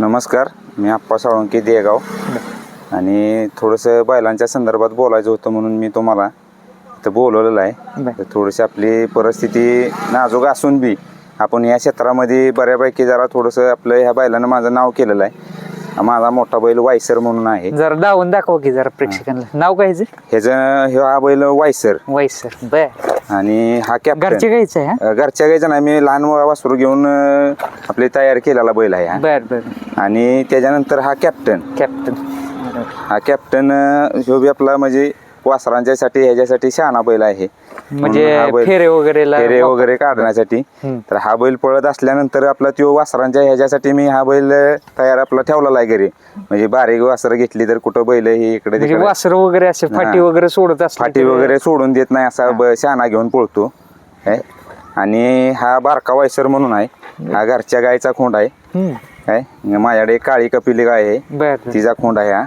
नमस्कार मी आप्पा साळुंके देगाव. आणि थोडंसं बैलांच्या संदर्भात बोलायचं होतं म्हणून मी तुम्हाला इथं बोलवलेलं आहे. तर थोडीशी आपली परिस्थिती नाजूक असून बी आपण या क्षेत्रामध्ये बऱ्यापैकी जरा थोडंसं आपलं ह्या बैलानं माझं नाव केलेलं आहे. माझा मोठा बैल वायसर म्हणून आहे. जरा दावून दाखवा की जरा प्रेक्षकांना. नाव काय हिचं? ह्याचं हे हा बैल वायसर. वाईस सर बर. आणि हा घरचे कॅप्टन घ्यायचं आहे हा? घरच्या गायचं नाही मी लहान वासरू घेऊन अं, आपले तयार केलेला बैल आहे हा. बर बर. आणि त्याच्यानंतर हा कॅप्टन कॅप्टन हा कॅप्टन अं, ह्यो बी आपला म्हणजे वासरांच्यासाठी ह्याच्यासाठी शहाणा बैल आहे. म्हणजे बैल- फेरे वगैरे फेरे वगैरे काढण्यासाठी. हम्म. तर हा बैल पळत असल्यानंतर आपला त्यो वासरांच्या ह्याच्यासाठी मी हा बैल अं, तयार आपला ठेवलेला आहे घरी. म्हणजे बारीक वासरं घेतली तर कुठं बैल ही इकडे म्हणजे तिकडे वासर वगैरे असे फाटी हा. वगैरे सोडत असले फाटी तर- वगैरे सोडून देत नाही असा ब- शहाणा घेऊन पळतो. काय आणि हा बारका वायसर म्हणून आहे. हा घरच्या गायचा खोंड आहे. हम्म. काय माझ्याकडे काळी कपिली गाय आहे. बर. बर. तिचा खोंड आहे हा.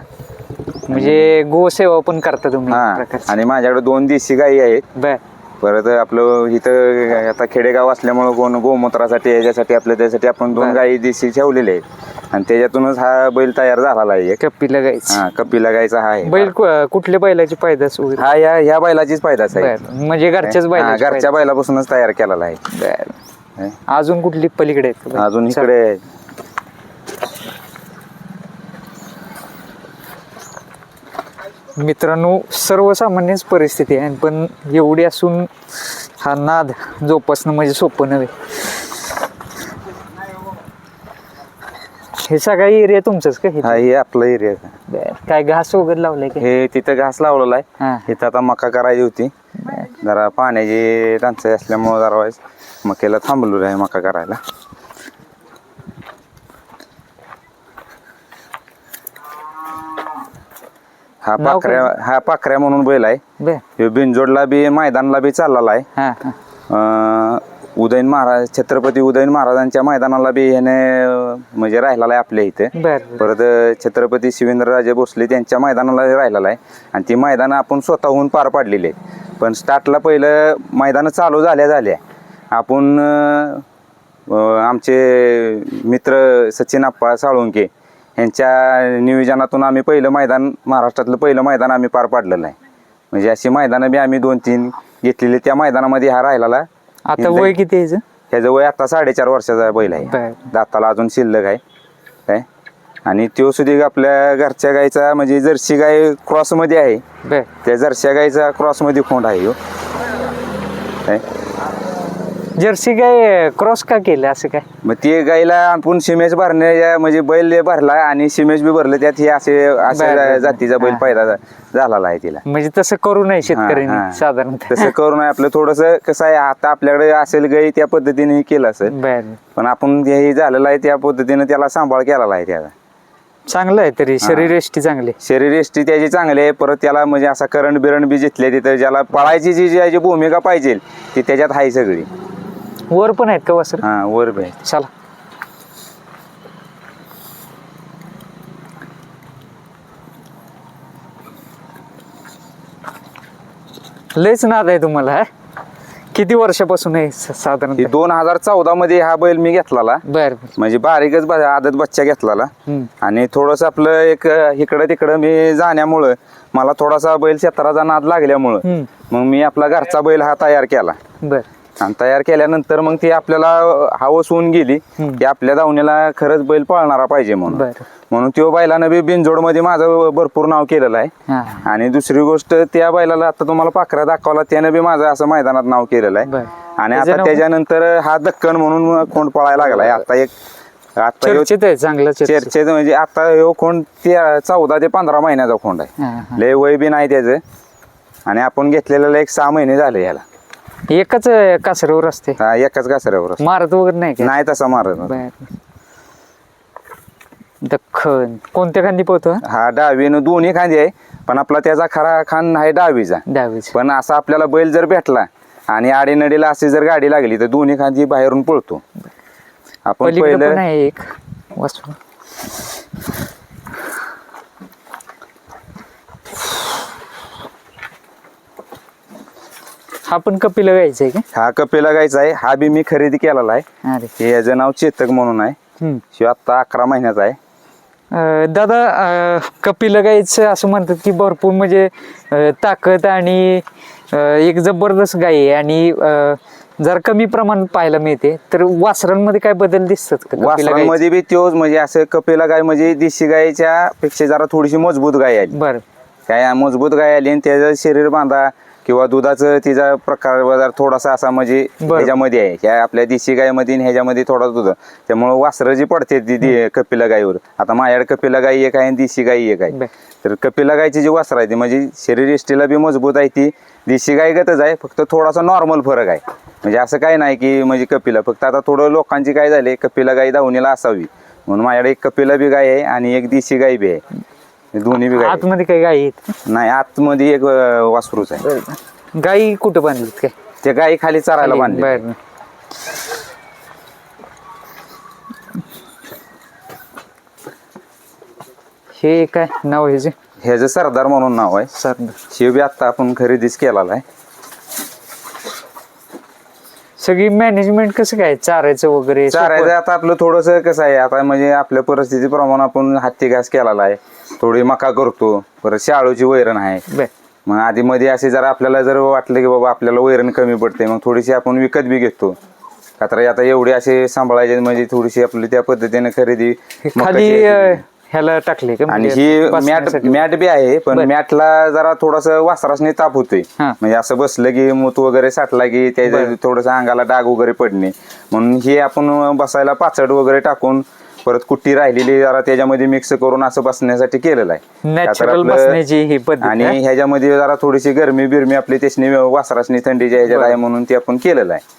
म्हणजे गोसेवा पण करता तुम्ही हा. प्रकारची. आणि माझ्याकडे दोन देशी गायी आहेत. बर. परत आपलं इथं आता खेडेगाव असल्यामुळं गोन गोमूत्रासाठी याच्यासाठी आपल्या त्यासाठी आपण दोन. गायी देशी ठेवलेले आहेत. आणि त्याच्यातूनच हा बैल तयार झालेला आहे एक. कपिला गायचं हा कपिला गायचा हा आहे. बैल कु- कुठल्या बैलाची पैदास वगैरे हा या ह्या बैलाचीच फायदाच आहे बर म्हणजे घरच्याच हा, बैलाची घरच्या बैलापासूनच तयार केलेला आहे? अजून कुठली पलीकडे आहेत? का बैल? अजून. इकडे मित्रांनो सर्वसामान्यच परिस्थिती आहे पण एवढी असून हा नाद जोपासणं म्हणजे सोपं नव्हे. हे सगळा एरिया तुमचंच का? हे? हा आपला एरिया बरं. काय घास वगैरे लावलाय का? हे तिथं घास लावलेला आहे. इथं आता मका करायची होती. जरा पाण्याची टंचाई असल्यामुळे जरा वेळेस मकेला थांबलो आहे मका करायला. हा नाव? पाखऱ्या हा पाखऱ्या म्हणून बैल आहे. बर. ह्यो बिनजोडला बी मैदानला बी चाललेला आहे. हा हा. अं, उदयन महाराज छत्रपती उदयन महाराजांच्या मैदानाला बी ह्याने अं, म्हणजे राहिलेला आहे आपल्या इथे. बर बर. परत अं, छत्रपती शिवेंद्रराजे भोसले त्यांच्या मैदानाला राहिलेला आहे. आणि ती मैदानं आपण स्वतःहून पार पाडलेली आहेत. पण स्टार्टला पहिलं मैदानं चालू झाल्या झाल्या. आपण अं, अं, आमचे मित्र सचिन आप्पा साळुंके यांच्या नियोजनातून आम्ही पहिलं मैदान महाराष्ट्रातलं पहिलं मैदान आम्ही पार पाडलेलं आहे. म्हणजे अशी मैदानं बी आम्ही दोन तीन घेतलेली त्या मैदानामध्ये हा राहिलेला. आता वय किती आहे? ह्याचं? वय आता साडेचार वर्षाचा बैल आहे. बर. दाताला अजून शिल्लक आहे. काय? आणि तो सुद्धा आपल्या घरच्या गाईचा म्हणजे जर्सी गाय क्रॉसमध्ये आहे. बर. त्या जर्सी गाईचा क्रॉसमध्ये खोंड आहे ह्यो. काय? जर्सी काय क्रॉस का केलं असं काय? मग ते गाईला आपण शिमेज भरण्या म्हणजे बैल भरला आणि शिमेज बी भरलं त्यात हे असे अशा बर. जातीचा बैल हा. पैदा झा- झालेला आहे तिला. म्हणजे तसं करू नये हा, हा. शेतकऱ्यांनी साधारणतः. तसं करून आपलं. थोडस कसं आहे आता आपल्याकडे असेल गाई त्या पद्धतीने केलं असेल बर. पण आपण हे झालेलं आहे त्या पद्धतीने त्याला सांभाळ केलेला आहे त्याचा चांगलं आहे तरी शरीर एष्टी चांगली. शरीर एष्टी त्याची चांगली आहे. परत त्याला म्हणजे असा करंट बिरंट बी जिथले तिथं ज्याला पळायची जी जी भूमिका पाहिजे ती त्याच्यात आहे सगळी. वर पण आहेत का वासर हा वर बी आहे. चला लयच नाद आहे तुम्हाला हा? किती वर्षापासून आहे स- ही साधारणतः दोन हजार चौदा मध्ये हा बैल मी घेतलाला बर बर म्हणजे बारीकच ब- आदत बच्चा घेतलाला हम्म. आणि थोडस आपलं एक अं, इकडं तिकडं मी जाण्यामुळं मला थोडासा बैल क्षेत्राचा नाद लागल्यामुळं हम्म. मग मी आपला घरचा बैल हा तयार केला बर आणि तयार केल्यानंतर मग ती आपल्याला हवस होऊन गेली. की आपल्या दावणीला खरंच बैल पळणारा पाहिजे म्हणून. म्हणून त्यो बैलानं बी बिनजोडमध्ये माझं भरपूर नाव केलेलं आहे. आणि दुसरी गोष्ट त्या बैलाला आता तुम्हाला पाखरा दाखवला त्यानं बी माझं असं मैदानात नाव केलेलं आहे. आणि आता? त्याच्यानंतर हा दक्कन म्हणून खोंड पळायला लागलाय आता एक आता चर्चेत आहे चांगलं चर्चेत चर्चेत म्हणजे आता ह्यो खोंड ते चौदा ते पंधरा महिन्याचा खोंड आहे. लय वय बी नाही त्याचं. आणि आपण घेतलेलं एक सहा महिने झाले याला. एकच कासऱ्यावर असते. हा, एकाच कासऱ्यावर असतो. मारत वगैरे नाही का? नाही तसा मारत बर. दख्खन कोणत्या खांदी पोहतो हा डावीनं दोन्ही खांदी आहे पण आपला त्याचा खरा खान आहे डावीचा. डावीच. पण असा आपल्याला बैल जर भेटला आणि आडीनडीला अशी जर गाडी लागली तर दोन्ही खांदी बाहेरून पळतो. आपण पलीकडे पण पहिलं आहे एक वासरू. हा पण कपिला गायचा आहे का? हा कपिला गायचा आहे. हा बी मी खरेदी केलेला आहे. अरे. हे याचं नाव चेतक म्हणून आहे. हम्म. शिव आता अकरा महिन्याचा आहे. अं, दादा अं, कपिल गाईचं असं म्हणतात की भरपूर म्हणजे अं, ताकद आणि अं, एक जबरदस्त गाय आहे. आणि अं, जर कमी प्रमाणात पाहायला मिळते तर वासरांमध्ये काय बदल दिसतात का कपिला गाईचे? वासरांमध्ये बी त्योच म्हणजे असं कपिला गाय म्हणजे देशी गायच्या पेक्षा जरा थोडीशी मजबूत गाय आली. बरं. काय मजबूत गाय आली आणि त्याचं शरीर बांधा किंवा दुधाचं तिचा प्रकार जरा थोडासा असा म्हणजे. ह्याच्यामध्ये आहे. ह्या आपल्या देशी गायमध्ये आणि ह्याच्यामध्ये थोडा दूध. त्यामुळे वासरं जी पडते ती कपिला गायीवर आता माझ्याकडे कपिला गाई एक आहे आणि देशी गाई एक आहे. तर कपिला गायची जी वासर आहे ती म्हणजे शरीर इष्टीला बी मजबूत आहे ती देशी गाय गतच आहे. फक्त थोडासा नॉर्मल फरक आहे. म्हणजे असं काय नाही की म्हणजे कपिला. फक्त आता थोडं लोकांची काय झाली कपिला गाई दावणीला असावी. म्हणून माझ्याकडे एक कपिला बी गाय आहे आणि एक देशी गाय बी आहे. हे दोन्ही बी गाय. आहेत. आतमध्ये काही गायी आहेत? नाही आतमध्ये एक अं, वासरूच आहे. गायी कुठं बांधलीत काय? ते गाई खाली चारायला बांधले बरं. हे काय नाव आहे जे? हे जे सरदार म्हणून नाव आहे. सर शिव बी आता आपण खरेदीच केलेला आहे. सगळी मॅनेजमेंट कसं काय चारायचं वगैरे? चारायचं आता आपलं थोडस कसं आहे आता म्हणजे आपल्या परिस्थितीप्रमाणे आपण हत्ती घास केलेला आहे. थोडी मका करतो परत शाळूची वैरण आहे. मग आधी मध्ये असे जरा आपल्याला जर वाटलं की बाबा आपल्याला वैरण कमी पडते मग थोडीशी आपण विकत बी घेतो. का तर आता एवढे असे सांभाळायचे म्हणजे थोडीशी आपली त्या पद्धतीने खरेदी खाली ह्याला टाकले का आणि म्हणजे ही मॅट बसण्यासाठी? मॅट बी आहे पण बरं. मॅटला जरा थोडस वासरासने ताप होतोय हा. म्हणजे असं बसलं की मूत वगैरे साठला की त्याच्या बरं. थोडस अंगाला डाग वगैरे पडणे म्हणून हे आपण बसायला पाचड वगैरे टाकून परत कुट्टी राहिलेली जरा त्याच्यामध्ये मिक्स करून असं बसण्यासाठी केलेलं आहे आपलं- बसण्याची ही पद्धत आणि आहे. ह्याच्यामध्ये जरा थोडीशी गरमी बिरमी आपली त्यासनी वासरासनी थंडीच्या ह्याच्यात आहे म्हणून ते आपण केलेलं आहे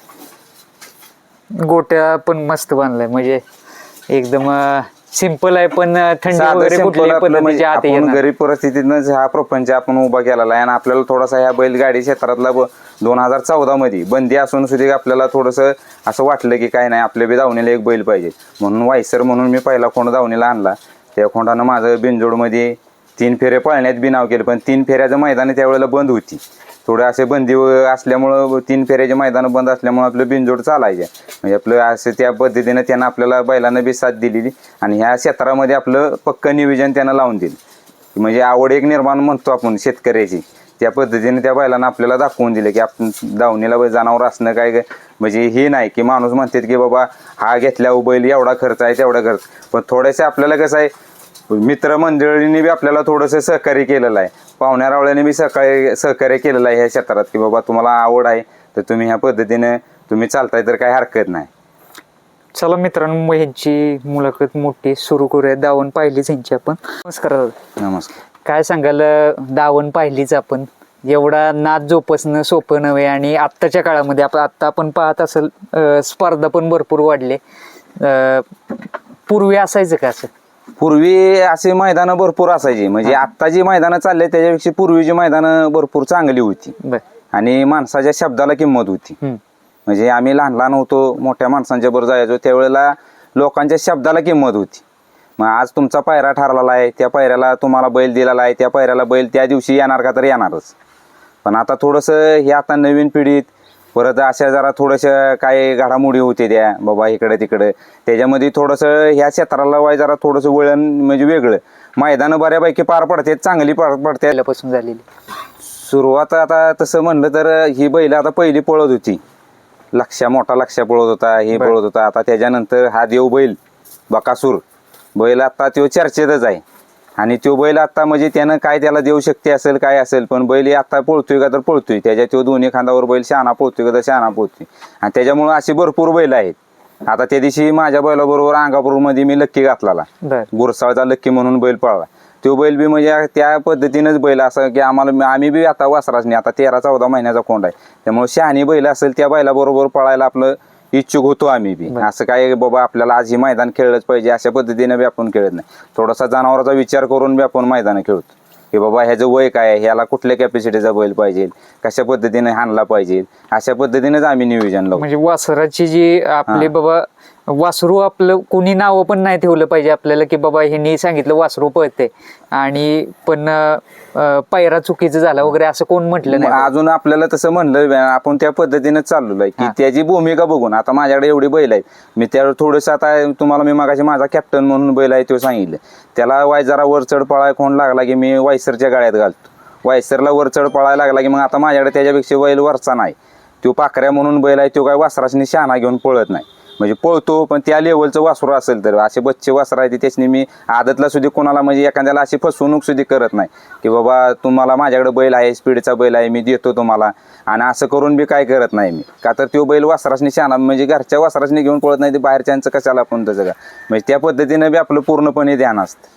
गोट्या पण मस्त बांधलाय म्हणजे एकदम सिंपल आहे पण थंडी साधं वगैरे simple कुठल्याही आपलं म्हणजे पद्धतीच्या आत आपण येणार गरीब परिस्थितीतनं हा प्रपंच आपण उभा केलेला आहे आणि आपल्याला थोडासा ह्या बैलगाडी क्षेत्रातला दोन हजार चौदा मध्ये बंदी असून सुद्धा आपल्याला थोडस असं वाटलं की काय नाही आपल्या बी दावणीला एक बैल पाहिजे. म्हणून वायसर म्हणून मी पहिला खोंड दावणीला आणला. त्या खोंडानं माझं बिनजोडमध्ये तीन फेरे पळण्यात बी नाव केलं पण तीन फेऱ्याचं मैदान त्यावेळेला बंद होती. थोडं असे बंदी असल्यामुळं तीन फेऱ्याचे मैदान बंद असल्यामुळं आपलं बिनजोड चालायचे. म्हणजे आपलं असं त्या पद्धतीनं त्यानं आपल्याला बैलानं बी साथ दिलेली आणि ह्या क्षेत्रामध्ये आपलं पक्क नियोजन त्यानं लावून दिलं. म्हणजे आवड एक निर्माण म्हणतो आपण शेतकऱ्याची. त्या पद्धतीने त्या बैलांना आपल्याला दाखवून दिलं की आपण दावणीला जनावर असणं काय ग- म्हणजे हे नाही की माणूस म्हणतात की बाबा हा घेतल्यावर बैल एवढा खर्च आहे तेवढा खर्च. पण थोडेसे आपल्याला कसं आहे मित्रमंडळींनी बी आपल्याला थोडंसं सहकार्य केलेलं आहे. पाहुण्या रावळ्याने बी सहकार्य सहकार्य केलेलं आहे ह्या क्षेत्रात की बाबा तुम्हाला आवड आहे तर तुम्ही ह्या पद्धतीने तुम्ही चालताय तर काही हरकत नाही. चला मित्रांनो ह्यांची मुलाखत मोठी सुरू करूया. दावण पाहिलीच ह्यांची आपण. नमस्कार दादा. नमस्कार. काय सांगाल दावण पाहिलीच आपण. एवढा नाद जोपासणं सोपं नव्हे आणि आत्ताच्या काळामध्ये आपण आत्ता आपण पाहत असेल अं, स्पर्धा पण भरपूर वाढले. अं, पूर्वी असायचं का असं? पूर्वी असे मैदानं भरपूर असायची. म्हणजे आत्ता जी मैदानं चालले त्याच्यापेक्षा पूर्वीची मैदानं भरपूर चांगली होती. बर. आणि माणसाच्या शब्दाला किंमत होती. हम्म. म्हणजे आम्ही लहान लहान होतो मोठ्या माणसांच्या बरोबर जायचो त्यावेळेला लोकांच्या शब्दाला किंमत होती. मग आज तुमचा पायरा ठरलेला आहे त्या पायऱ्याला तुम्हाला बैल दिलेला आहे त्या पायऱ्याला बैल त्या दिवशी येणार का तर येणारच. पण आता थोडंसं हे आता नवीन पिढीत परत अशा जरा थोडंसं काय घडामोडी होते त्या बाबा इकडे तिकडे. त्याच्यामध्ये थोडंसं ह्या क्षेत्राला वाय जरा थोडंसं वळण म्हणजे वेगळं. मैदानं बऱ्यापैकी पार पडते चांगली पार पडते पहिल्यापासून झालेली. सुरुवात आता तसं म्हणलं तर ही बैल आता पहिली पळत होती. लक्षा मोठा लक्षा पळत होता हे. पळत होता. आता त्याच्यानंतर हा देव बैल बकासूर. बैल आता तो चर्चेतच आहे. आणि तो बैल आता म्हणजे त्यानं काय त्याला देऊ शकते असेल काय असेल पण बैल आता पळतोय का तर पळतोय. त्याच्या तो दोन्ही खांदावर बैल शहाणा पळतोय का तर शहाणा पळतोय. आणि त्याच्यामुळं अशी भरपूर बैल आहेत. आता त्या दिवशी माझ्या बैलाबरोबर अंगापूरमध्ये मी लक्की घातलेला. बर. गुरसाळचा लक्की म्हणून बैल पळला. तो बैल बी म्हणजे त्या पद्धतीनंच बैल असं की आम्हाला आम्ही बी आता वासरासनी आता तेरा चौदा महिन्याचा कोंड आहे. त्यामुळे शहाणी बैल असेल त्या बैलाबरोबर पळायला आपलं इच्छुक होतो आम्ही बी. असं काय बाबा आपल्याला आज हे मैदान खेळलंच पाहिजे अशा पद्धतीनं बी आपण खेळत नाही. थोडासा जनावराचा विचार करून बी आपण मैदान खेळतो. की बाबा ह्याचं वय काय आहे? ह्याला कुठल्या कॅपॅसिटीचा बैल पाहिजे? कशा पद्धतीने हाणला पाहिजे? अशा पद्धतीनेच आम्ही नियोजन लावतो. म्हणजे वासराची जी आपली. बाबा वासरू आपलं कोणी नावं पण नाही ठेवलं पाहिजे आपल्याला की बाबा ह्यांनी सांगितलं वासरू पळते आणि पण पायरा चुकीचं झाला वगैरे असं कोण म्हटलं नाही. अजून आपल्याला तसं म्हणलं आपण त्या पद्धतीनं चाललेलो आहे की. त्याची भूमिका बघून. आता माझ्याकडे एवढी बैल आहे मी त्यावर थोडंसं आता तुम्हाला मी मागाशी माझा कॅप्टन म्हणून बैल आहे तो सांगितलं. त्याला वाय जरा वर चढ पळाय कोण लागला की मी वायसरच्या गाड्यात घालतो. वायसरला वर चढ पळायला लागला की मग आता माझ्याकडे त्याच्यापेक्षा बैल वरचा नाही. तो पाखऱ्या म्हणून बैल आहे तो काय वासराशनी शहाणा घेऊन पळत नाही. म्हणजे पळतो पण त्या लेवलचं वासरू असेल तर. असे बच्चे वासर आहे त्याच्यानी मी आदतला सुद्धा कोणाला म्हणजे एखाद्याला अशी फसवणूक सुद्धा करत नाही. की बाबा तुम्हाला माझ्याकडे बैल आहे स्पीडचा बैल आहे मी देतो तुम्हाला. आणि असं करून बी काय करत नाही मी. का तर तो बैल वासराशनी शहाणा म्हणजे घरच्या वासराशनी घेऊन पळत नाही ते बाहेरच्यांचं कशाला आपण त्याचं का? म्हणजे त्या पद्धतीनं बी आपलं पूर्णपणे ध्यान असतं.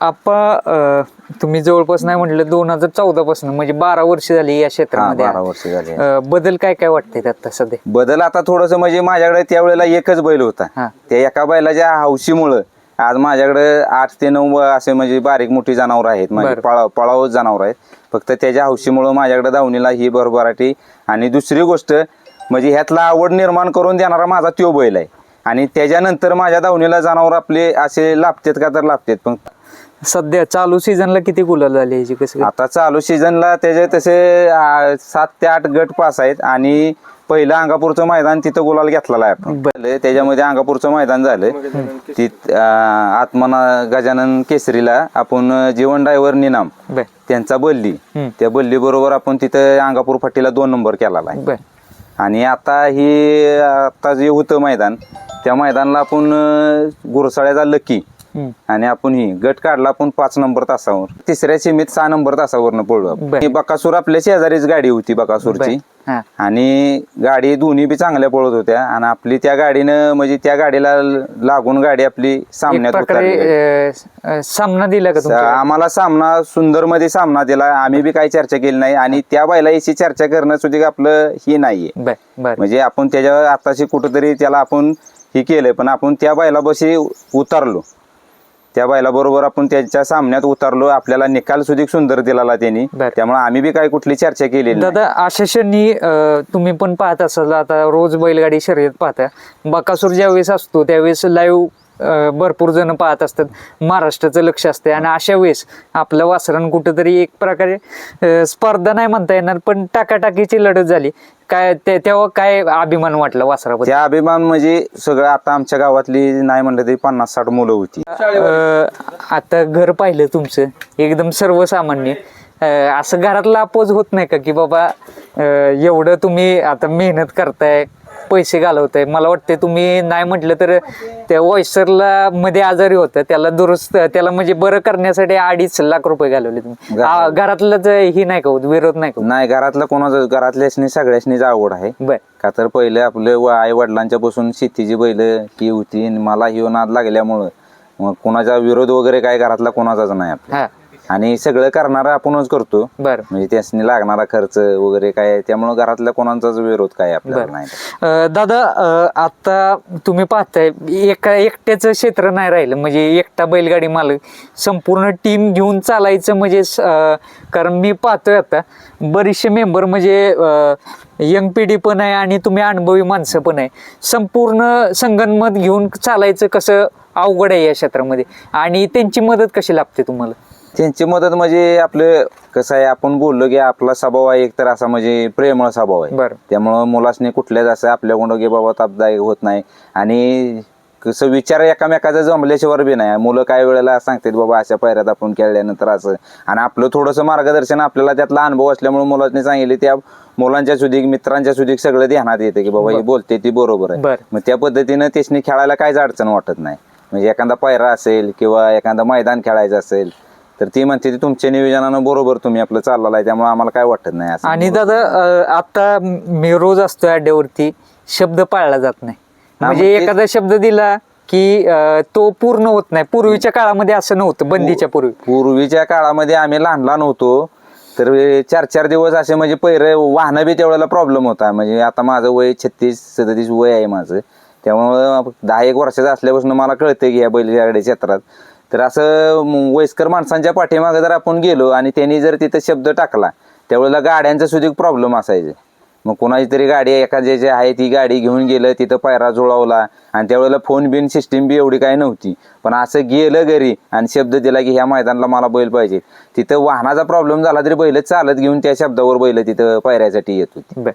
आप्पा तुम्ही जवळपास नाही म्हटलं दोन हजार चौदा पासून म्हणजे बारा वर्ष झाली या क्षेत्रामध्ये बारा वर्ष झाले. अं, बदल काय काय वाटतंय आता सध्या बदल आता थोडंसं म्हणजे माझ्याकडे त्यावेळेला एकच बैल हा. होता त्या एका बैलाच्या हौशीमुळं आज माझ्याकडे आठ ते नऊ असे म्हणजे बारीक मोठी जनावर आहेत म्हणजे बरं. पळा पळावच जनावर आहेत. फक्त त्याच्या हौशीमुळं माझ्याकडे दावणीला ही भरभराटी आणि दुसरी गोष्ट म्हणजे ह्यातला आवड निर्माण करून देणारा माझा त्यो बैल आहे. आणि त्याच्यानंतर माझ्या दावणीला जनावर आपले असे लाभतेत का तर लाभतेत पण सध्या चालू सीझनला किती गुलाल झाली याची कसं? आता चालू सीझनला त्याचे तसे आ, सात ते आठ गट पास आहेत आणि पहिलं अंगापूरचं मैदान तिथं गुलाल घेतलेलं आहे आपण. झालं, त्याच्यामध्ये अंगापूरचं मैदान झालं. तिथ आत्मना गजानन केसरीला आपण जीवन ड्रायव्हर निनाम बर. त्यांचा बल्ली. हम्म. त्या बल्ली बरोबर आपण तिथं अंगापूर फाटीला दोन नंबर केलेला आहे. बर. आणि आता ही आता जे होतं मैदान त्या मैदानाला आपण अं, गुरसाळ्याचा लकी. आणि आपण ही गट काढला आपण पाच नंबर तासावर. तिसऱ्या सीमेत सहा नंबर तासावरनं पडलो आपण. बकासूर आपल्या शेजारीच गाडी होती बकासूरची. हा. आणि गाडी दोन्ही बी चांगल्या पळत होत्या. आणि आपली त्या गाडीनं म्हणजे त्या गाडीला लागून गाडी आपली सामन्यात सामना दिला का आम्हाला सामना सुंदरमध्ये सामना दिला. आम्ही बी काही चर्चा केली नाही. आणि त्या बायला याची चर्चा करणं सुद्धा आपलं ही नाहीये. म्हणजे आपण त्याच्यावर आताशी कुठंतरी त्याला आपण हे केलंय. पण आपण त्या बायला बशी उतरलो. त्या बायला बरोबर आपण त्याच्या सामन्यात उतरलो आपल्याला निकाल सुद्धा सुंदर दिलेला त्यांनी. त्यामुळे आम्ही बी काही कुठली चर्चा नाही. दादा अशा क्षणी तुम्ही पण पाहत असाल आता रोज बैलगाडी शर्यत पाहता बकासूर ज्यावेळेस असतो त्यावेळेस लाईव्ह भरपूर जण पाहत असतात. महाराष्ट्राचं लक्ष असते आणि अशा वेळेस आपलं वासरण कुठंतरी एक प्रकारे स्पर्धा नाही म्हणता येणार पण टाकाटाकीची लढत झाली. काय ते- तेव्हा काय अभिमान वाटला वासराबद्दल? त्या अभिमान म्हणजे सगळं आता आमच्या गावातली नाही म्हणलं तरी पन्नास साठ मुलं होती. अं, आता घर पाहिलं तुमचं. एकदम सर्वसामान्य. अं, असं घरातला अपोज होत नाही का? की बाबा अं, एवढं तुम्ही आता मेहनत करताय पैसे घालवताय. मला वाटते तुम्ही नाही म्हटलं तर त्या वॉइसरला मध्ये आजारी होतं. त्याला दुरुस्त त्याला म्हणजे बरं करण्यासाठी अडीच लाख रुपये घालवले तुम्ही. आ, घरातलं ही नाही का होत? विरोध नाही का होत? नाही घरातलं कोणाचं घरातल्यासनी सगळ्यासनीच आवड आहे. बर. का तर पहिले आपलं आई वडिलांच्या पासून शेतीची बैल ही होती आणि मला ही नाद लागल्यामुळं. मग कोणाचा विरोध वगैरे काय घरातला कोणाचाच नाही आपला. हा. आणि सगळं करणारं आपणच करतो. बर. म्हणजे त्यासनी लागणारा खर्च वगैरे काय त्यामुळे घरातल्या कोणाचाच विरोध काय आपल्याला बरं. नाही. अं, दादा अं, आता तुम्ही पाहताय एका एकट्याचं क्षेत्र नाही राहिलं. म्हणजे एकटा बैलगाडी मालक संपूर्ण टीम घेऊन चालायचं म्हणजे स- अं, कारण मी पाहतोय आता बरेचसे मेंबर म्हणजे यंग पिढी पण आहे आणि तुम्ही अनुभवी माणसं पण आहे. संपूर्ण संगनमत घेऊन चालायचं कसं अवघड आहे या क्षेत्रामध्ये? आणि त्यांची मदत कशी लागते तुम्हाला? त्यांची मदत म्हणजे आपलं कसं आहे आपण बोललो की आपला स्वभाव आहे एक तर असा म्हणजे प्रेमळ स्वभाव आहे. बरं. त्यामुळं मुलासनी कुठल्याच असं आपल्याकडून की बाबा तापदायक होत नाही. आणि कसं विचार एकामेकाचा जमल्याशिवाय बी नाही. मुलं काही वेळेला सांगतात बाबा अशा पायऱ्यात आपण खेळल्यानंतर असं. आणि आपलं थोडंसं मार्गदर्शन आपल्याला त्यातला अनुभव असल्यामुळे मुलांनी सांगितले त्या मुलांच्या सुधीक मित्रांच्या सुधीक सगळं ध्यानात येतं की बाबा ही बोलते ती बरोबर आहे. मग त्या पद्धतीनं त्यासनी खेळायला काहीच अडचण वाटत नाही. म्हणजे एखादा पायरा असेल किंवा एखादा मैदान खेळायचं असेल तर ती म्हणते ती तुमच्या नियोजनानं बरोबर तुम्ही आपलं चाललेलं आहे त्यामुळे आम्हाला काय वाटत नाही असं. आणि दादा अं, आता मी रोज असतो अड्ड्यावरती शब्द पाळला जात नाही. म्हणजे मग ते- एखादा शब्द दिला की अं, तो पूर्ण होत नाही. पूर्वीच्या काळामध्ये असं नव्हतं बंदीच्या पूर्वी. पूर्वीच्या काळामध्ये आम्ही लहान लहान होतो तर चार चार दिवस असे म्हणजे पैरे वाहनं बी तेवढ्याला प्रॉब्लेम होता. म्हणजे आता माझं वय छत्तीस सदतीस वय आहे माझं. त्यामुळं दहा एक वर्षाचं असल्यापासून मला कळतं की या बैलगाडी क्षेत्रात. तर असं वयस्कर माणसांच्या पाठीमागे जर आपण गेलो आणि त्यांनी जर तिथं शब्द टाकला त्यावेळेला गाड्यांचा सुद्धा प्रॉब्लेम असायचे. मग कोणाची तरी गाडी एखाद्या जे आहे ती गाडी घेऊन गेलं तिथं पायरा जुळवला आणि त्यावेळेला फोन बिन सिस्टीम बी एवढी काही नव्हती. पण असं गेलं घरी आणि शब्द दिला की ह्या मैदानाला मला बैल पाहिजे. तिथं वाहनाचा प्रॉब्लेम झाला तरी बैल चालत घेऊन त्या शब्दावर बैल तिथं पायऱ्यासाठी येत होती.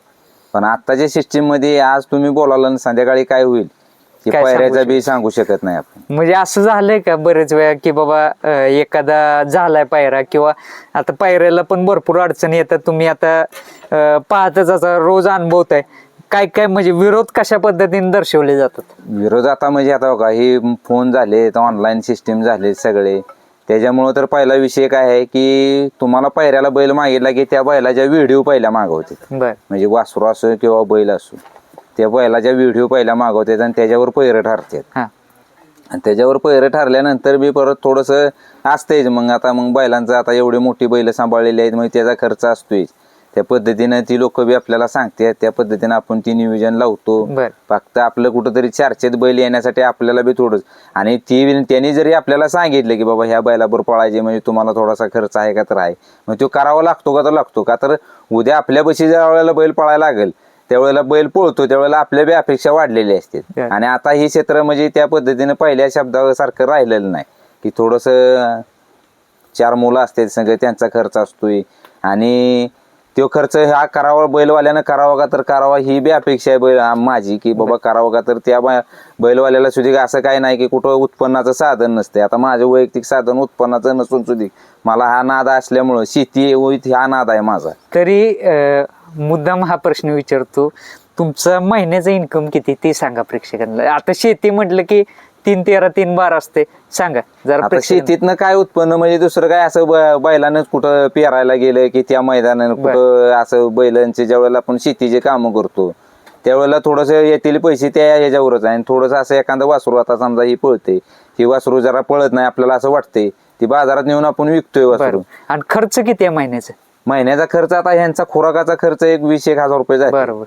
पण आत्ताच्या सिस्टीममध्ये आज तुम्ही बोलाल आणि संध्याकाळी काय होईल? काय सांगू पायऱ्याचा शकत? बी सांगू शकत नाही आपण. म्हणजे असं झालंय का बरेच वेळा की बाबा अं, एखादा झालाय पायरा किंवा आता पायऱ्याला पण भरपूर अडचणी येतात तुम्ही आता अं, पाहतच आता रोज अनुभवताय. काय काय म्हणजे विरोध कशा पद्धतीने दर्शवले जातात? विरोध आता म्हणजे आता बघा हे फोन झाले ऑनलाईन सिस्टीम झाले सगळे. त्याच्यामुळं तर पहिला विषय काय आहे की तुम्हाला पायऱ्याला बैल मागितला की त्या बैलाच्या व्हिडिओ पहिल्या मागवते बर. म्हणजे वासरू असो किंवा बैल असो. त्या बैलाच्या व्हिडिओ पहिल्या मागवतात आणि त्याच्यावर पैरं ठरतात. आणि त्याच्यावर पैरं ठरल्यानंतर बी परत थोडंसं असतंच मग आता मग बैलांचं आता एवढी मोठी बैल सांभाळलेली आहेत मग त्याचा खर्च असतोय. त्या पद्धतीनं ती लोक बी आपल्याला सांगतात त्या पद्धतीनं आपण ती नियोजन लावतो. फक्त आपलं कुठंतरी चर्चेत बैल येण्यासाठी आपल्याला बी थोडंच आणि ती त्यांनी जरी आपल्याला सांगितलं की बाबा ह्या बैलाबरोबर पळायचे म्हणजे तुम्हाला थोडासा खर्च आहे का तर आहे. मग तो करावा लागतो का तर लागतो. का तर उद्या आपल्यापाशी ज्या वेळेला बैल पळायला लागेल त्यावेळेला बैल पळतो त्यावेळेला आपल्या बी अपेक्षा वाढलेली असते. आणि आता ही क्षेत्र म्हणजे त्या पद्धतीने पहिल्या शब्दासारखं राहिलेलं नाही. की थोडस चार मुलं असतात सगळे त्यांचा खर्च असतोय. आणि तो खर्च हा करावा बैलवाल्यानं करावा का तर करावा ही बी अपेक्षा आहे बैल माझी. की बाबा करावं का तर त्या बैलवाल्याला सुद्धा असं काही नाही की कुठं उत्पन्नाचं साधन नसते आता माझं वैयक्तिक साधन उत्पन्नाचं नसून सुधी मला हा नाद असल्यामुळं शेती हा नाद आहे माझा. तरी मुद्दाम हा प्रश्न विचारतो तुमचं महिन्याचं इन्कम किती ते सांगा प्रेक्षकांना. आता शेती म्हटलं की तीन तेरा तीन बार असते. सांगा जरा आता प्रेक्षकांना. शेतीतनं काय उत्पन्न म्हणजे दुसरं काय असं ब- बैलानं कुठं पेरायला गेलं की त्या मैदानानं कुठं असं बैलांचे ज्या वेळेला आपण शेतीचे कामं करतो त्यावेळेला थोडस येतील पैसे त्या ह्याच्यावरच आहे. आणि थोडस असं एखादं वासरू आता समजा ही पळते ही वासरू जरा पळत नाही आपल्याला असं वाटतंय ती बाजारात नेऊन आपण विकतोय वासरू. बरं. आणि खर्च किती आहे महिन्याचा? महिन्याचा खर्च आता ह्यांचा खुराकाचा खर्च एक वीस एक हजार रुपये जातो बरोबर.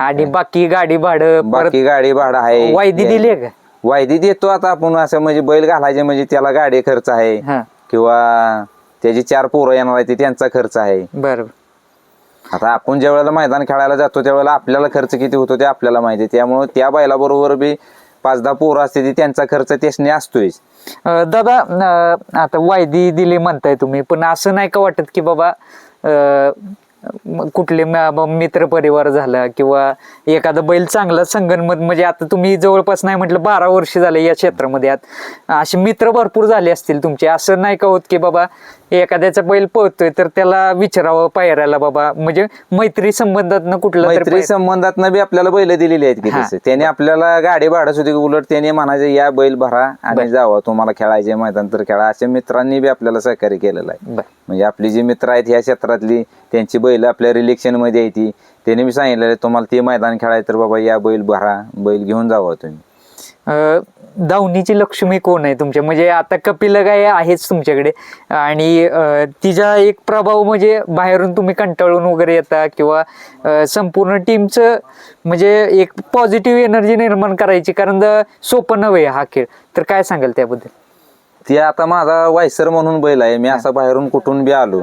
आणि बाकी गाडी भाडं परत बाकी गाडी भाडं आहे. वायदी दिली आहे का? वायदी देतो आता आपण असं म्हणजे बैल घालायचे म्हणजे त्याला गाडी खर्च आहे. हा. किंवा त्याची चार पोरं येणार आहे ते त्यांचा खर्च आहे. बरोबर. आता आपण ज्या वेळेला मैदान खेळायला जातो त्यावेळेला आपल्याला खर्च किती होतो ते आपल्याला माहिती आहे. त्यामुळे त्या बैलाबरोबर बी पाच दहा पोरं असते ती त्यांचा खर्च त्यासने असतोय अं, दादा अं, आता वायदी दिली म्हणताय तुम्ही पण असं नाही का वाटत की बाबा कुठले मित्र परिवार झाला किंवा एखादा बैल चांगला संगणमत म्हणजे आता तुम्ही जवळपास नाही म्हटलं बारा वर्ष झाले या क्षेत्रामध्ये आत असे मित्र भरपूर झाले असतील तुमचे. असं नाही का होत की बाबा एखाद्याचा बैल पळतोय तर त्याला विचारावं पायऱ्याला बाबा. म्हणजे मैत्री संबंधात कुठला तरी मैत्री संबंधात बी आपल्याला बैल दिलेली आहेत की त्याने आपल्याला गाडी भाडं सुद्धा उलट त्याने म्हणायचं या बैल भरा आणि जावा तुम्हाला खेळायचे मैदान तर खेळा. अशा मित्रांनी बी आपल्याला सहकार्य केलेलं आहे. म्हणजे आपली जी मित्र आहेत ह्या क्षेत्रातली त्यांची बैल आपल्या रिलेक्शनमध्ये आहे ती. त्याने बी सांगितलेलं तुम्हाला ते मैदान खेळायचं तर बाबा या बैल भरा बैल घेऊन जावा तुम्ही. अं, दावणीची लक्ष्मी कोण आहे तुमच्या? म्हणजे आता कपिल गाय आहेच तुमच्याकडे. आणि तिचा एक प्रभाव म्हणजे बाहेरून तुम्ही कंटाळून वगैरे येता किंवा संपूर्ण टीमचं म्हणजे एक पॉझिटिव्ह एनर्जी निर्माण करायची. कारण सोपं नव्हे हा खेळ. तर काय सांगाल त्याबद्दल? ते आता माझा वायसर म्हणून बैल आहे. मी असा बाहेरून कुठून बी आलो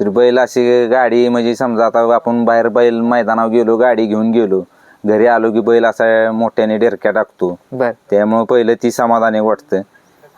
तर बैल अशी गाडी म्हणजे समजा आता आपण बाहेर बैल मैदानावर गेलो गाडी घेऊन गेलो घरी आलो की बैल असा मोठ्याने डेरक्या टाकतो. बर. त्यामुळे पहिलं ती समाधानी वाटतं.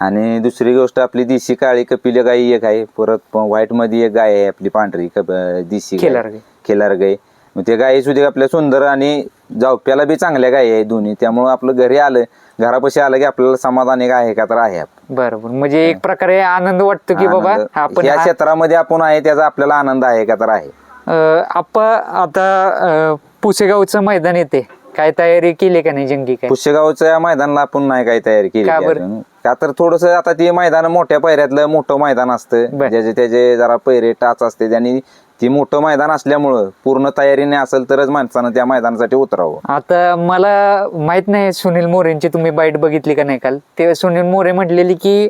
आणि दुसरी गोष्ट आपली देशी काळी कपिल गाई एक आहे. परत व्हाईटमध्ये एक गाय आहे आपली पांढरी कप देशी. खिलार गाय. खिलार गाय मग ते गायी सुद्धा आपल्या सुंदर आणि जावप्याला बी चांगल्या गायी आहे दोन्ही. त्यामुळं आपलं घरी आलं घरापाशी आलं की आपल्याला समाधानी काय आहे का तर आहे आप- बरोबर. म्हणजे एक प्रकारे आनंद वाटतो की बाबा आनंद. आपण या हा- क्षेत्रामध्ये आपण आहे त्याचा आपल्याला आनंद आहे का तर आहे. अं, आपा आता पुसेगावचं मैदान येते. काय तयारी केली का नाही जंगी काय? पुष्यगावच्या मैदानाला आपण नाही काही तयारी केली का बरं? का तर थोडस आता ते मैदान मोठ्या पैऱ्यातलं मोठं मैदान असतं. बर. ज्याचे त्याचे जरा पैरे टाच असते. आणि ती मोठं मैदान असल्यामुळं पूर्ण तयारीने असेल तरच माणसानं त्या मैदानासाठी उतरावं. आता मला माहीत नाही सुनील मोरेंची तुम्ही बाईट बघितली का नाही काल? ते सुनील मोरे म्हटलेली की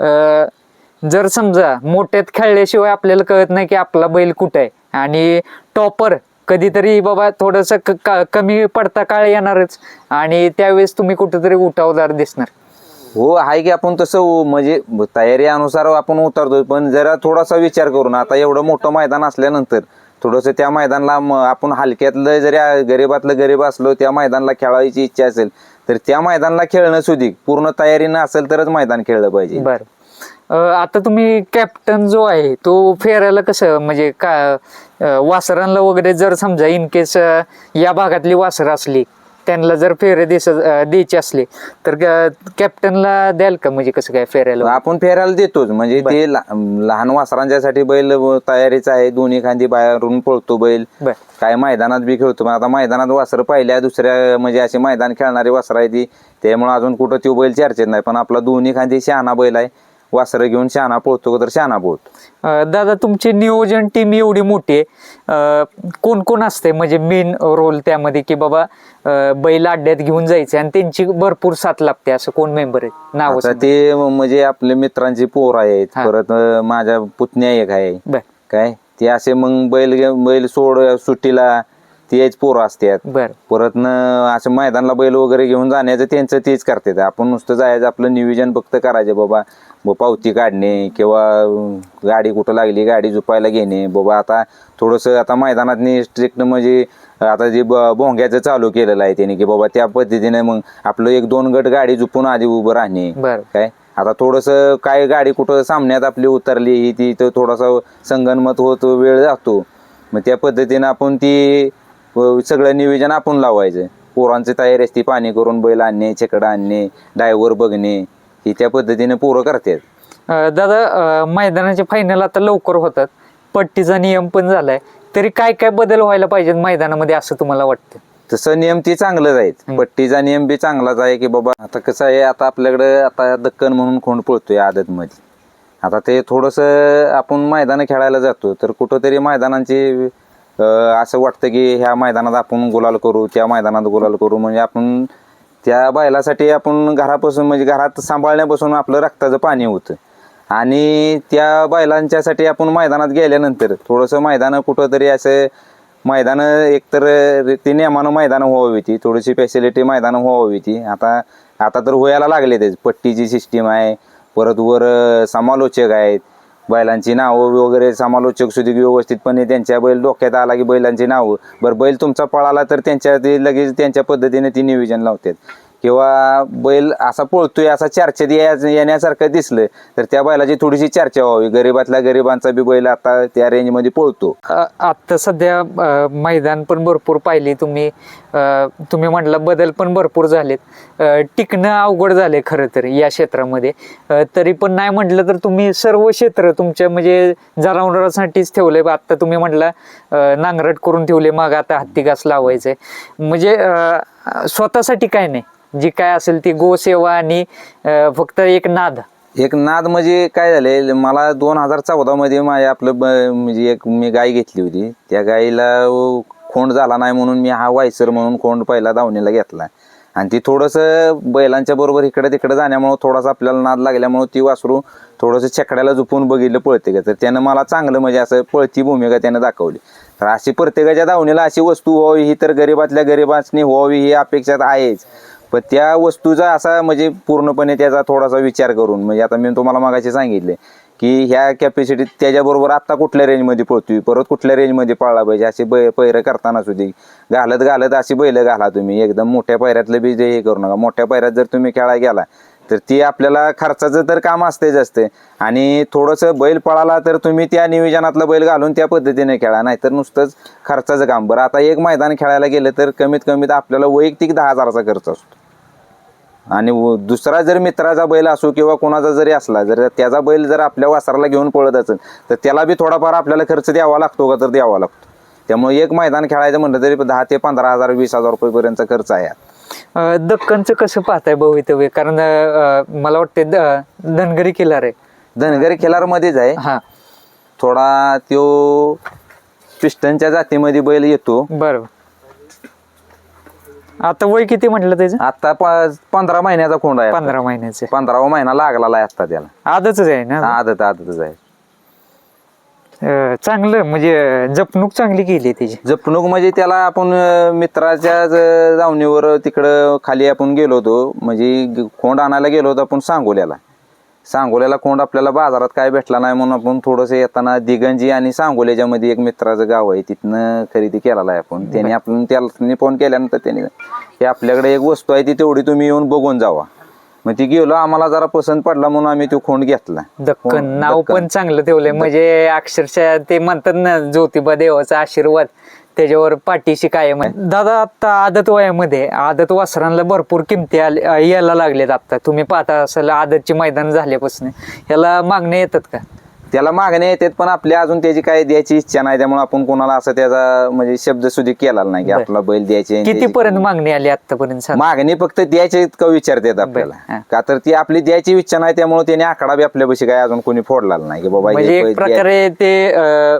अं, जर समजा मोठ्यात खेळल्याशिवाय आपल्याला कळत नाही की आपला बैल कुठं आहे. आणि टॉपर कधीतरी बाबा थोडस कमी पडता काळ येणारच. आणि त्यावेळेस तुम्ही कुठेतरी उठावदार दिसणार. हो आहे की आपण तसं उ- म्हणजे तयारी अनुसार आपण उतरतोय पण जरा थोडासा विचार करून आता एवढं मोठं मैदान असल्यानंतर थोडंसं त्या मैदानाला म- आपण हलक्यातलं जरी आ- गरीबातलं गरीब असलो त्या मैदानाला खेळायची इच्छा असेल तर त्या मैदानाला खेळणं सुधी. पूर्ण तयारीनं असेल तरच मैदान खेळलं पाहिजे. बर. आता तुम्ही कॅप्टन जो आहे तो फेरायला कसं म्हणजे का वासरांना वगैरे जर समजा इन केस या भागातली वासरं असली त्यांना जर फेरे दिस द्यायचे असले तर कॅप्टनला द्याल का? म्हणजे कसं काय फेरायला आपण फेरायला देतोच. म्हणजे ते लहान वासरांच्यासाठी बैल तयारीच आहे. दोन्ही खांदी बाहेरून पळतो बैल. काय मैदानात बी खेळतो. पण आता मैदानात वासर पहिल्या दुसऱ्या म्हणजे असे मैदान खेळणारी वासर आहे ती. त्यामुळे अजून कुठं तो बैल चर्चेत नाही. पण आपला दोन्ही खांदी शहाणा बैल आहे. वासरं घेऊन शहाणा पळतो तर शहाणा पळतो. दादा तुमची नियोजन टीम एवढी मोठी आहे. कोण कोण असते म्हणजे मेन रोल त्यामध्ये की बाबा बैल अड्ड्यात घेऊन जायचे आणि त्यांची भरपूर साथ लागते असं कोण मेंबर आहे? नाव ते म्हणजे आपले मित्रांची पोर आहेत. परत माझ्या पुतण्या एक आहे. काय? ते असे मग बैल बैल सोड सुट्टीला तेच पोरं असतात बर. परत न असं मैदानाला बैल वगैरे घेऊन जाण्याचं त्यांचं तेच करतात. आपण नुसतं जायचं आपलं नियोजन फक्त करायचे बाबा ब पावती काढणे किंवा गाडी कुठं लागली गाडी झुपायला घेणे. बाबा आता थोडंसं आता मैदानात स्ट्रिक्ट म्हणजे आता जे भोंग्याचं चालू केलेलं आहे त्याने की बाबा त्या पद्धतीने मग आपलं एक दोन गट गाडी झुपून आधी उभं राहणे. काय? आता थोडंसं काय गाडी कुठं सामन्यात आपली उतरली ही ती तर थोडासा संगनमत होत वेळ जातो. मग त्या पद्धतीनं आपण ती अ, सगळं नियोजन आपण लावायचं. पोरांची तयारी असते पाणी करून बैल आणणे छकडा आणणे डायव्हर बघणे ही त्या पद्धतीने पोरं करतात. अं, दादा अं, मैदानाचे फायनल आता लवकर होतात. पट्टीचा नियम पण झालाय. तरी काय काय बदल व्हायला पाहिजेत मैदानामध्ये असं तुम्हाला वाटतं? तसं नियम ती चांगलंच आहेत. पट्टीचा नियम बी चांगलाच आहे की बाबा आता कसं आहे आता आपल्याकडं आता दक्कन म्हणून खोंड पळतोय आदतमध्ये. आता ते थोडंसं आपण मैदानं खेळायला जातो तर कुठंतरी मैदानांची असं वाटतं की ह्या मैदानात आपण गुलाल करू त्या मैदानात गुलाल करू. म्हणजे आपण त्या बैलासाठी आपण घरापासून म्हणजे घरात सांभाळण्यापासून आपलं रक्ताचं पाणी होतं. आणि त्या बैलांच्यासाठी आपण मैदानात गेल्यानंतर थोडंसं मैदानं कुठंतरी असं मैदानं एकतर ते नियमानं मैदानं व्हावी ती थोडीशी फॅसिलिटी मैदानं व्हावी ती. आता आता तर व्हायला लागले तेच पट्टीची सिस्टीम आहे परत वर समालोचक आहेत. बैलांची नावं वगैरे समालोचक सुद्धा व्यवस्थितपणे त्यांच्या बैल डोक्यात आला की बैलांची नावं. बरं बैल तुमचा पळाला तर त्यांच्या ते लगेच त्यांच्या पद्धतीने ती नियोजन लावतात. किंवा बैल असा पळतोय असा चर्चेत या- येण्यासारखं दिसलं तर त्या बैलाची थोडीशी चर्चा व्हावी. गरीबातल्या गरिबांचा बी बैल आता त्या रेंजमध्ये पळतो. अ- आता सध्या अ, मैदान पण भरपूर पाहिले तुम्ही. अ, तुम्ही म्हटलं बदल पण भरपूर झालेत. अ, टिकणं अवघड झाले खरं तर या क्षेत्रामध्ये. अ, तरी पण नाही म्हटलं तर तुम्ही सर्व क्षेत्र तुमच्या म्हणजे जनावरांसाठीच ठेवले आता तुम्ही म्हटलं नांगरट करून ठेवले मग आता हत्ती घास लावायचंय. म्हणजे अ, स्वतःसाठी काय नाही. जी काय असेल ती गोसेवा आणि फक्त एक नाद. एक नाद म्हणजे काय झाले मला दोन हजार चौदा मध्ये माझ्या आपलं ब- म्हणजे एक मी गाय घेतली होती. त्या गाईला अ, खोंड झाला नाही म्हणून मी हा वायसर म्हणून खोंड पहिला दावणीला घेतला. आणि ती थोडंसं बैलांच्या बरोबर इकडे तिकडे जाण्यामुळं थोडासा आपल्याला नाद लागल्यामुळं ती वासरू थोडंसं छकड्याला झुपून बघितलं पळते का. तर त्यानं मला चांगलं म्हणजे असं पळती भूमिका त्यानं दाखवली. तर अशी प्रत्येकाच्या दावणीला अशी वस्तू व्हावी ही तर गरीबातल्या गरीबाची व्हावी ही अपेक्षा आहेच. पण त्या वस्तूचा असा म्हणजे पूर्णपणे त्याचा थोडासा विचार करून म्हणजे आता मी तुम्हाला मागाशी सांगितले की ह्या कॅपॅसिटी त्याच्याबरोबर आत्ता कुठल्या रेंजमध्ये पळतोय? परत कुठल्या रेंजमध्ये पळला पाहिजे? असे बै पैरं करताना सुद्धा घालत घालत अशी बैलं घाला तुम्ही. एकदम मोठ्या पैऱ्यातलं बी जे हे करू नका. मोठ्या पैऱ्यात जर तुम्ही खेळायला गेला तर ती आपल्याला खर्चाचं तर काम असतेच असते. आणि थोडंसं बैल पळाला तर तुम्ही त्या नियोजनातलं बैल घालून त्या पद्धतीने खेळा. नाहीतर नुसतंच खर्चाचं काम. बरं आता एक मैदान खेळायला गेलं तर कमीत कमीत आपल्याला वैयक्तिक दहा हजाराचा खर्च असतो. आणि व- दुसरा जर मित्राचा बैल असो किंवा कोणाचा जरी असला जर त्याचा बैल जर आपल्या वासराला घेऊन पळत असेल तर त्याला बी थोडाफार आपल्याला खर्च द्यावा लागतो का? तर द्यावा लागतो. त्यामुळे एक मैदान खेळायचं म्हटलं तरी दहा ते पंधरा हजार वीस हजार रुपयेपर्यंत खर्च आहे. अ, दक्कनचं कसं पाहताय भवितव्य कारण अ, मला वाटते द- धनगरी किल्लार आहे. धनगरी खिलारमध्येच आहे. हा. थोडा त्यो पिस्टनच्या जातीमध्ये बैल येतो. बरोबर आता वय किती म्हटलं त्याचं? आता प- पंधरा महिन्याचा खोंड आहे पंधरा महिन्याचं. पंधरावा महिना लागला आहे आता त्याला. आदच आहे ना? आदत आदतच आहे. अ, चांगलं म्हणजे जपणूक चांगली केली त्याची. जपणूक म्हणजे त्याला आपण अं, मित्राच्या ज- जावणीवर तिकडं खाली आपण गेलो होतो. म्हणजे ग- खोंड आणायला गेलो होतो आपण सांगोल्याला. सांगोल्याला कोंड आपल्याला बाजारात काय भेटला नाही म्हणून आपण थोडंसं येताना दिगंजी आणि सांगोल्याच्या मध्ये एक मित्राचं गाव आहे तिथनं खरेदी केलेला आहे आपण. त्याने आपण त्याला फोन केल्यानंतर त्याने हे आपल्याकडे एक वस्तू आहे ती तेवढी तुम्ही येऊन बघून जावा. मग ती गेलो आम्हाला जरा पसंत पडला म्हणून आम्ही तो खोंड घेतला. दक्कन. हो, नाव. पण चांगलं ठेवलंय. म्हणजे अक्षरशः ते म्हणतात ना ज्योतिबा देवाचा आशीर्वाद. त्याच्यावर पाठीशी कायम आहे. दादा आता आदत वयामध्ये आदत वासरांना भरपूर किमती यायला लागलेत आता. तुम्ही पाहता असेल आदतची मैदान झाल्यापासून. याला मागण्या येतात का? त्याला मागण्या येतात पण आपल्या अजून त्याची काय द्यायची इच्छा नाही त्यामुळे आपण कोणाला असं त्याचा म्हणजे शब्द सुधी केला नाही की. आपला बैल द्यायचे किती पर्यंत मागणी आली आतापर्यंत? मागणी फक्त द्यायची इतकं विचारतात. आपल्याला का तर ती आपली द्यायची इच्छा नाही त्यामुळे त्याने आकडा बी आपल्यापाशी काय अजून कोणी फोडला नाही की बाबा म्हणजे एक प्रकारे ते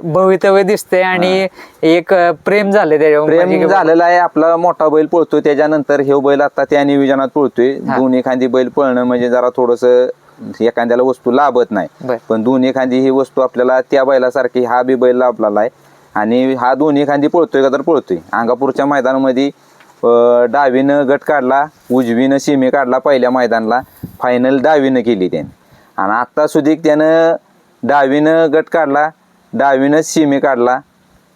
भवितव्य दिसतंय आणि एक प्रेम झाले म्हणजे प्रेम झालेला आहे आपला मोठा बैल पळतो त्याच्यानंतर हे बैल आता त्या नियोजनात पळतोय हा. दोन्ही खांदी बैल पळणं म्हणजे जरा थोडस एखाद्याला वस्तू लाभत नाही. पण दोन्ही खांदी ही वस्तू आपल्याला त्या बैलासारखी हा बी बैल लाभलेला आहे. आणि हा दोन्ही खांदी पळतोय का तर पळतोय. अंगापूरच्या मैदानामध्ये डावीनं गट काढला उजवीनं सीमे काढला पहिल्या मैदानला. फायनल डावीनं केली त्याने. आणि आत्ता सुधीक त्यानं डावीनं गट काढला डावीनं सीमे काढला.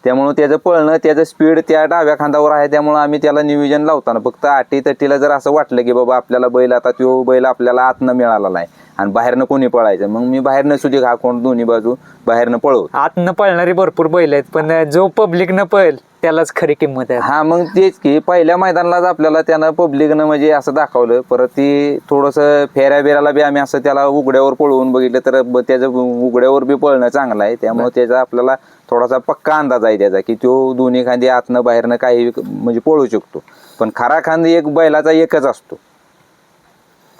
त्यामुळं त्याचं पळणं त्याचं स्पीड त्या डाव्या खांदावर आहे. त्यामुळं आम्ही त्याला नियोजन लावताना फक्त आटी तटीला जर असं वाटलं की बाबा आपल्याला बैल आता तो बैल आपल्याला आतनं मिळाला आहे. आणि बाहेरनं कोणी पळायचं? मग मी बाहेरनं हा कोण दोन्ही बाजू बाहेरनं पळवतो. आतनं पळणारी भरपूर बैल आहेत पण जो पब्लिक न पळेल त्यालाच खरी किंमत आहे. हा मग तेच की पहिल्या मैदानालाच आपल्याला त्यानं पब्लिकनं म्हणजे असं दाखवलं. परत ती थोडंसं फेऱ्या बिऱ्याला बी आम्ही असं त्याला उघड्यावर पळवून बघितलं तर त्याचं उघड्यावर बी पळणं चांगलं आहे. त्यामुळे त्याचा आपल्याला थोडासा पक्का अंदाज आहे त्याचा की तो दोन्ही खांदी आतनं बाहेरनं काही म्हणजे पळू शकतो. पण खरा खांदी एक बैलाचा एकच असतो.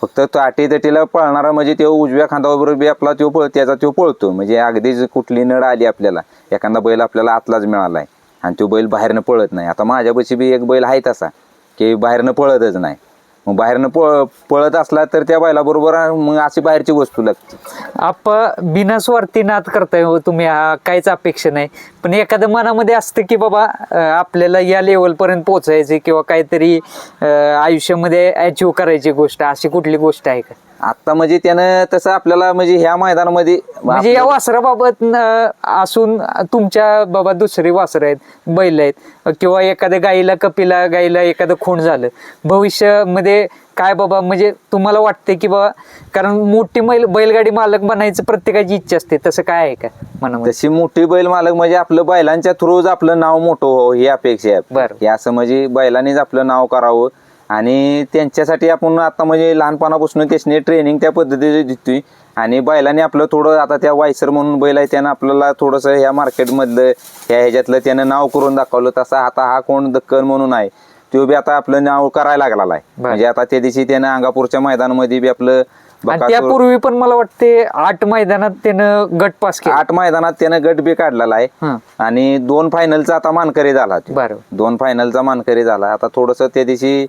फक्त तो पळणारा म्हणजे तो उजव्या खांदावर बी आपला तो पळ त्याचा तो पळतो. म्हणजे अगदीच कुठली नळ आली आपल्याला एखादा बैल आपल्याला आतलाच मिळाला आहे आणि तो बैल बाहेरनं पळत नाही. आता माझ्यापाशी बी एक बैल आहे तसा की बाहेरनं पळतच नाही. मग बाहेरनं पळ पळत असला तर त्या बैलाबरोबर मग अशी बाहेरची वस्तू लागते. आप बिनास्वार्थी नाद करताय हो तुम्ही हा काहीच अपेक्षा नाही. पण एखादं मनामध्ये असतं की बाबा अं, आपल्याला या लेवलपर्यंत पोचायची किंवा काहीतरी अं, आयुष्यामध्ये अचीव करायची गोष्ट अशी कुठली गोष्ट आहे का? आता म्हणजे त्यानं तसं आपल्याला म्हणजे ह्या मैदानामध्ये म्हणजे या वासराबाबत न- असून तुमच्या बाबा दुसरी वासरं आहेत बैल आहेत किंवा एखाद्या गाईला कपिला गाईला एखादं खूण झालं. भविष्यामध्ये काय बाबा म्हणजे तुम्हाला वाटते की बाबा कारण मोठी बैल बैलगाडी मालक बनायचं प्रत्येकाची इच्छा असते तसं काय आहे का मनामध्ये? तशी मोठी बैल मालक म्हणजे आपलं बैलांच्या थ्रूच आपलं नाव मोठं हो ही अपेक्षा आहे. बरं. हे असं म्हणजे बैलांनीच आपलं नाव करावं आणि त्यांच्यासाठी आपण आता म्हणजे लहानपणापासून त्याने ट्रेनिंग त्या पद्धतीने देतोय. आणि बैलाने आपलं थोडं आता त्या वायसर म्हणून बैल आहे त्यानं आपल्याला थोडंसं ह्या मार्केटमधलं ह्या ह्याच्यातलं त्यानं नाव करून दाखवलं तसं आता हा कोण दक्कन म्हणून आहे तो बी आता आपलं नाव करायला लागलेला आहे. म्हणजे आता त्या दिवशी त्यानं अंगापूरच्या मैदानामध्ये बी आपलं त्यापूर्वी पण मला वाटते आठ मैदानात त्यानं गट पास केला. आठ मैदानात त्यानं गट बी काढलेला आहे. हं. आणि दोन फायनलचा आता मानकरी झाला दोन फायनलचा मानकरी झाला. आता थोडस त्या दिवशी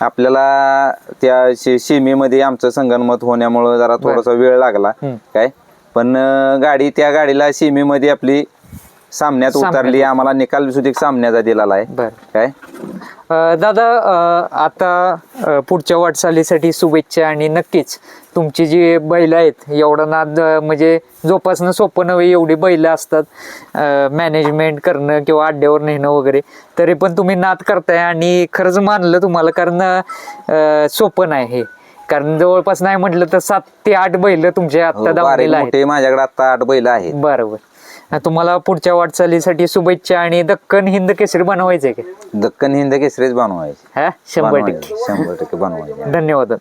आपल्याला त्या शे- सीमेमध्ये आमचं संगनमत होण्यामुळं जरा थोडासा वेळ लागला. काय? पण अं, गाडी त्या गाडीला सीमेमध्ये आपली सामन्यात सामन्यात. उतरली. आम्हाला निकाल सुद्धा सामन्याचा दिलेला आहे. बर. काय? दादा अं, आता अं, पुढच्या वाटचालीसाठी शुभेच्छा आणि नक्कीच तुमची जी बैल आहेत एवढा नाद म्हणजे जोपासणं सोपं नव्हे एवढी बैल असतात मॅनेजमेंट करणं किंवा अड्ड्यावर नेणं वगैरे तरी पण तुम्ही नाद करताय आणि खरंच मानलं तुम्हाला कारण सोपं नाही हे. कारण जवळपास नाही म्हटलं तर सात ते आठ बैल तुमच्या हो, दावणीला आहेत. मोठे माझ्याकडे आता आठ बैल आहेत. बरोबर. तुम्हाला पुढच्या वाटचालीसाठी शुभेच्छा आणि दक्कन हिंद केसरी बनवायचंय का? दक्कन हिंद केसरीच बनवायचे. हा? शंभर बनवायचे. टक्के. शंभर टक्के बनवायचे. धन्यवाद.